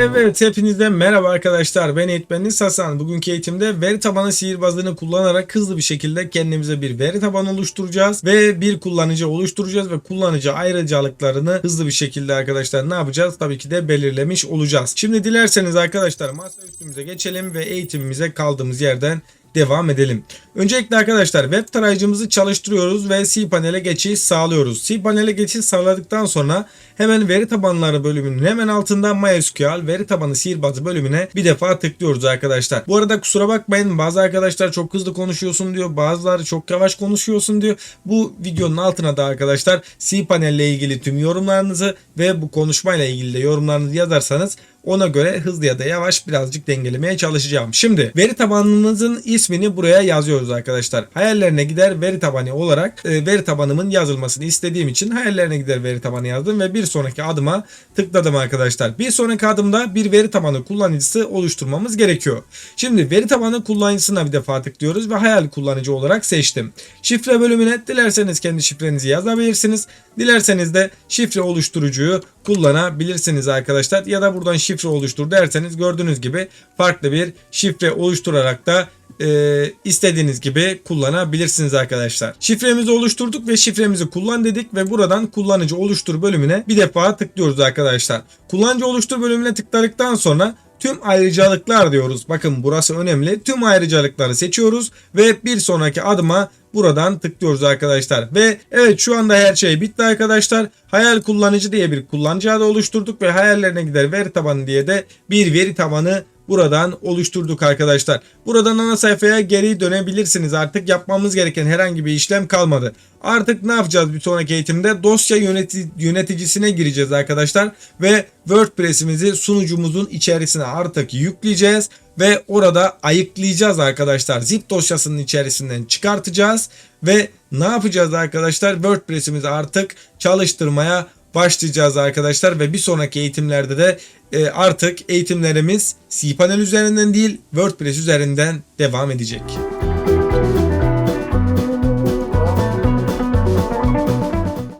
Evet hepinize merhaba arkadaşlar ben eğitmeniniz Hasan. Bugünkü eğitimde veri tabanı sihirbazlığını kullanarak hızlı bir şekilde kendimize bir veri tabanı oluşturacağız ve bir kullanıcı oluşturacağız ve kullanıcı ayrıcalıklarını hızlı bir şekilde arkadaşlar ne yapacağız? Tabii ki de belirlemiş olacağız. Şimdi dilerseniz arkadaşlar masa üstümüze geçelim ve eğitimimize kaldığımız yerden devam edelim. Öncelikle arkadaşlar web tarayıcımızı çalıştırıyoruz ve cPanel'e geçiş sağlıyoruz. cPanel'e geçiş sağladıktan sonra hemen veri tabanları bölümünün hemen altında MySQL veri tabanı sihirbazı bölümüne bir defa tıklıyoruz arkadaşlar. Bu arada kusura bakmayın bazı arkadaşlar çok hızlı konuşuyorsun diyor. Bazıları çok yavaş konuşuyorsun diyor. Bu videonun altına da arkadaşlar cPanel ile ilgili tüm yorumlarınızı ve bu konuşmayla ilgili de yorumlarınızı yazarsanız ona göre hızlı ya da yavaş birazcık dengelemeye çalışacağım. Şimdi veri tabanımızın ismini buraya yazıyoruz arkadaşlar. Hayallerine gider veri tabanı olarak e, veri tabanımın yazılmasını istediğim için hayallerine gider veri tabanı yazdım ve bir sonraki adıma tıkladım arkadaşlar. Bir sonraki adımda bir veri tabanı kullanıcısı oluşturmamız gerekiyor. Şimdi veri tabanı kullanıcısına bir defa tıklıyoruz ve hayal kullanıcı olarak seçtim. Şifre bölümüne dilerseniz kendi şifrenizi yazabilirsiniz. Dilerseniz de şifre oluşturucuyu kullanabilirsiniz arkadaşlar. Ya da buradan şifre oluştur derseniz gördüğünüz gibi farklı bir şifre oluşturarak da e, istediğiniz gibi kullanabilirsiniz arkadaşlar. Şifremizi oluşturduk ve şifremizi kullan dedik ve buradan kullanıcı oluştur bölümüne bir defa tıklıyoruz arkadaşlar. Kullanıcı oluştur bölümüne tıkladıktan sonra tüm ayrıcalıklar diyoruz. Bakın burası önemli. Tüm ayrıcalıkları seçiyoruz ve bir sonraki adıma buradan tıklıyoruz arkadaşlar. Ve evet şu anda her şey bitti arkadaşlar. Hayal kullanıcı diye bir kullanıcı adı oluşturduk ve hayallerine gider veri tabanı diye de bir veri tabanı buradan oluşturduk arkadaşlar. Buradan ana sayfaya geri dönebilirsiniz. Artık yapmamız gereken herhangi bir işlem kalmadı. Artık ne yapacağız bir sonraki eğitimde? Dosya yöneti yöneticisine gireceğiz arkadaşlar. Ve WordPress'imizi sunucumuzun içerisine artık yükleyeceğiz. Ve orada ayıklayacağız arkadaşlar. Zip dosyasının içerisinden çıkartacağız. Ve ne yapacağız arkadaşlar? WordPress'imizi artık çalıştırmaya başlayacağız arkadaşlar ve bir sonraki eğitimlerde de e, artık eğitimlerimiz cPanel üzerinden değil WordPress üzerinden devam edecek.